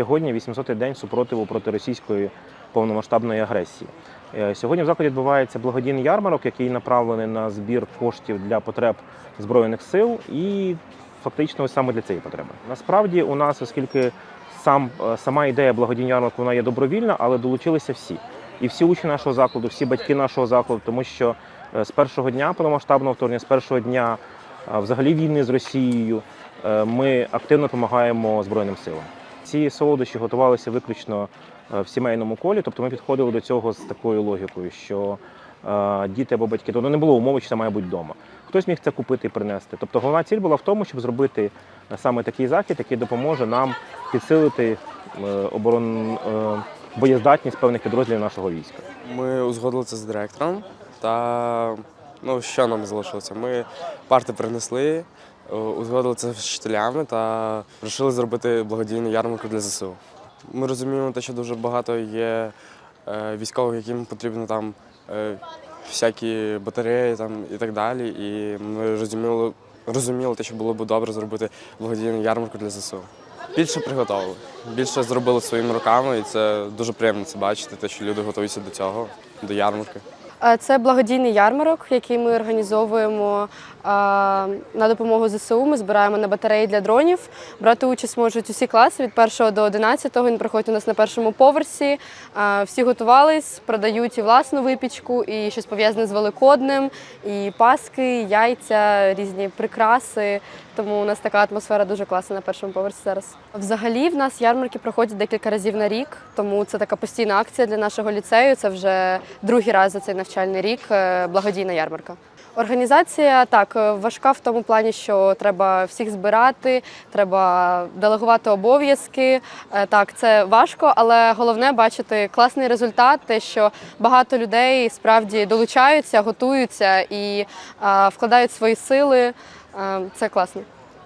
сьогодні 800-й день супротиву проти російської повномасштабної агресії. Е, Сьогодні в закладі відбувається благодійний ярмарок, який направлений на збір коштів для потреб збройних сил і фактично саме для цієї потреби. Насправді, у нас, оскільки сам е, сама ідея благодійного ярмарку вона є добровільна, але долучилися всі. І всі учні нашого закладу, всі батьки нашого закладу, тому що е, з першого дня повномасштабного вторгнення, з першого дня взагалі війни з Росією, ми активно допомагаємо Збройним силам. Ці солодощі готувалися виключно е, в сімейному колі, тобто ми підходили до цього з такою логікою, що е, діти або батьки, тобто не було умови, що це має бути вдома. Хтось міг це купити і принести. Тобто головна ціль була в тому, щоб зробити е, саме такий захід, який допоможе нам підсилити оборон, боєздатність певних підрозділів нашого війська. Ми узгодили це з директором та ну, що нам залишилося? Ми парти принесли, е, узгодили це з вчителями та вирішили зробити благодійну ярмарку для ЗСУ. Ми розуміємо те, що дуже багато є е, військових, яким потрібно там е, всякі батареї там, і так далі. І ми розуміли, розуміли те, що було б добре зробити благодійну ярмарку для ЗСУ. Більше приготували, більше зробили своїми руками, і це дуже приємно це бачити, те, що люди готуються до цього, до ярмарки. Е, Це благодійний ярмарок, який ми організовуємо е, на допомогу ЗСУ. Ми збираємо на батареї для дронів. Брати участь можуть усі класи від 1 до 11. Він проходить у нас на першому поверсі. Е, Всі готувались, продають і власну випічку, і щось пов'язане з Великоднем, і паски, і яйця, різні прикраси. Тому у нас така атмосфера дуже класна на першому поверсі зараз. Взагалі, в нас ярмарки проходять декілька разів на рік, тому це така постійна акція для нашого ліцею. Це вже другий раз за цей навчальний рік. е, Благодійна ярмарка. Організація так е, важка в тому плані, що треба всіх збирати, треба делегувати обов'язки. Е, Так, це важко, але головне бачити класний результат, те, що багато людей справді долучаються, готуються і вкладають свої сили. Це класно.